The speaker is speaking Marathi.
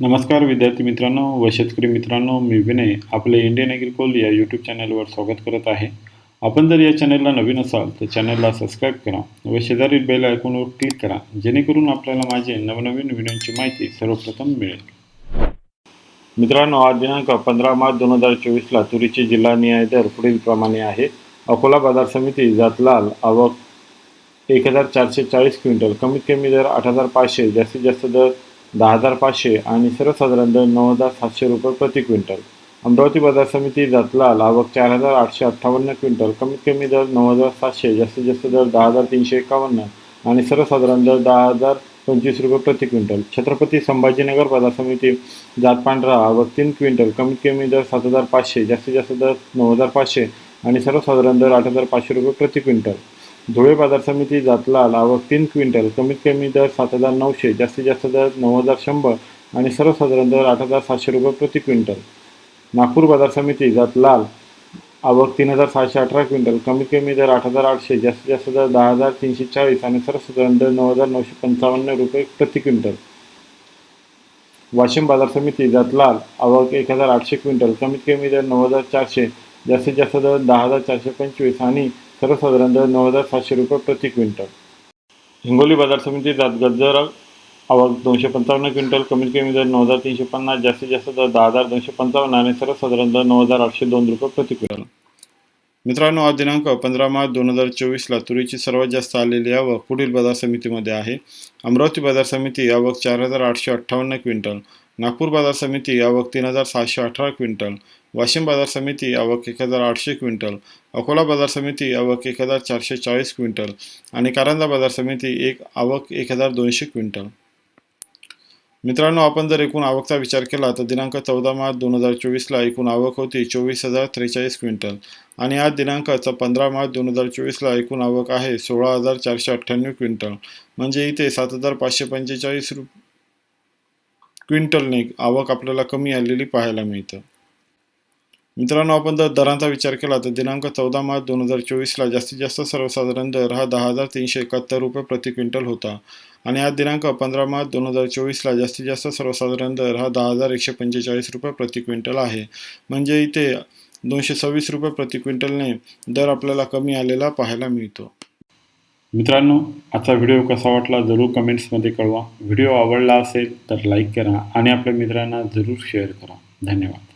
नमस्कार विद्यार्थी मित्रांनो व शेतकरी मित्रांनो मी विनय आपले इंडियन ॲग्रिकोल या यूट्यूब चॅनलवर स्वागत करत आहे. आपण जर या चॅनलला नवीन असाल तर चॅनलला सबस्क्राईब करा व शेजारील बेल आयकॉनवर क्लिक करा जेणेकरून आपल्याला माझे नवनवीन व्हिडिओची माहिती सर्वप्रथम मिळेल. मित्रांनो आज दिनांक पंधरा मार्च दोन हजार चोवीसला तुरीचे जिल्हा न्याय दर पुढील प्रमाणे आहे. अकोला बाजार समिती जातलाल आवक एक हजार चारशे चाळीस क्विंटल कमीत कमी दर आठ हजार पाचशे जास्तीत जास्त दर दहा हजार पाचशे आणि सर्वसाधारण दर नऊ हजार सातशे रुपये प्रति क्विंटल. अमरावती बाजार समिती जातलाल आवक चार हजार आठशे अठ्ठावन्न क्विंटल. कमीत कमी दर नऊ हजार सातशे जास्तीत जास्त दर दहा हजार तीनशे एकावन्न आणि सर्वसाधारण दर दहा हजार पंचवीस रुपये प्रति क्विंटल. छत्रपती संभाजीनगर बाजार समिती जात पांढरा आवक तीन क्विंटल. कमीत कमी दर सात हजार पाचशे जास्तीत जास्त दर नऊ हजार पाचशे आणि सर्वसाधारण दर आठ हजार पाचशे रुपये प्रति क्विंटल. धुळे बाजार समिती जातलाल आवक तीन क्विंटल कमीत कमी दर सात हजार नऊशे जास्तीत जास्त दर नऊ हजार शंभर आणि सर्वसाधारण दर आठ हजार सातशे रुपये प्रति क्विंटल. नागपूर बाजार समिती जातलाल आवक तीन हजार सहाशे अठरा क्विंटल कमीत कमी दर आठ हजार आठशे जास्तीत जास्त दर दहा हजार तीनशे चाळीस आणि सर्वसाधारण दर नऊ हजार नऊशे पंचावन्न रुपये प्रति क्विंटल. वाशिम बाजार समिती जातलाल आवक एक हजार आठशे क्विंटल कमीत कमी दर नऊ हजार चारशे जास्तीत जास्त दर दहा हजार चारशे पंचवीस आणि सर्वसाधारण दर नऊ हजार सातशे रुपये प्रति क्विंटल. हिंगोली बाजार समिती जात गजर आवक दोनशे पंचावन्न क्विंटल कमीत कमी दर नऊ हजार तीनशे पन्नास जास्तीत जास्त दर दहा हजार दोनशे पंचावन्न आणि सर्वसाधारण दर नऊ हजार आठशे दोन रुपये प्रति क्विंटल. मित्रांनो आज दिनांक पंधरा मार्च दोन हजार चोवीसला तुरीची सर्वात जास्त आलेली आवक पुढील बाजार समितीमध्ये आहे. अमरावती बाजार समिती आवक चार हजार आठशे अठ्ठावन्न क्विंटल. नागपूर बाजार समिती आवक तीन हजार सहाशे अठरा क्विंटल. वाशिम बाजार समिती आवक एक हजार आठशे क्विंटल. अकोला बाजार समिती आवक एक हजार चारशे चाळीस क्विंटल. आणि कारंजा बाजार समिती एक आवक एक हजार दोनशे क्विंटल. मित्रांनो आपण जर एकूण आवकचा विचार केला तर दिनांक चौदा मार्च दोन हजार चोवीसला एकूण आवक होती चोवीस हजार त्रेचाळीस क्विंटल. आणि आज दिनांक पंधरा मार्च दोन हजार चोवीसला एकूण आवक आहे सोळा हजार चारशे अठ्ठ्याण्णव क्विंटल. म्हणजे इथे सात हजार पाचशे पंचेचाळीस रु क्विंटलने आवक आपल्याला कमी आलेली पाहायला मिळतं. मित्रांनो आपण जर दरांचा विचार केला तर दिनांक चौदा मार्च दोन हजार चोवीसला जास्तीत जास्त सर्वसाधारण दर हा दहा हजार तीनशे एकाहत्तर रुपये प्रति क्विंटल होता. आणि आज दिनांक पंधरा मार्च दोन हजार चोवीसला जास्तीत जास्त सर्वसाधारण दर हा दहा हजार एकशे पंचेचाळीस रुपये प्रति क्विंटल आहे. म्हणजे इथे दोनशे सव्वीस रुपये प्रति क्विंटलने दर आपल्याला कमी आलेला पाहायला मिळतो. मित्रांनो आजचा व्हिडिओ कसा वाटला जरूर कमेंट्समध्ये कळवा. व्हिडिओ आवडला असेल तर लाईक करा आणि आपल्या मित्रांना जरूर शेअर करा. धन्यवाद.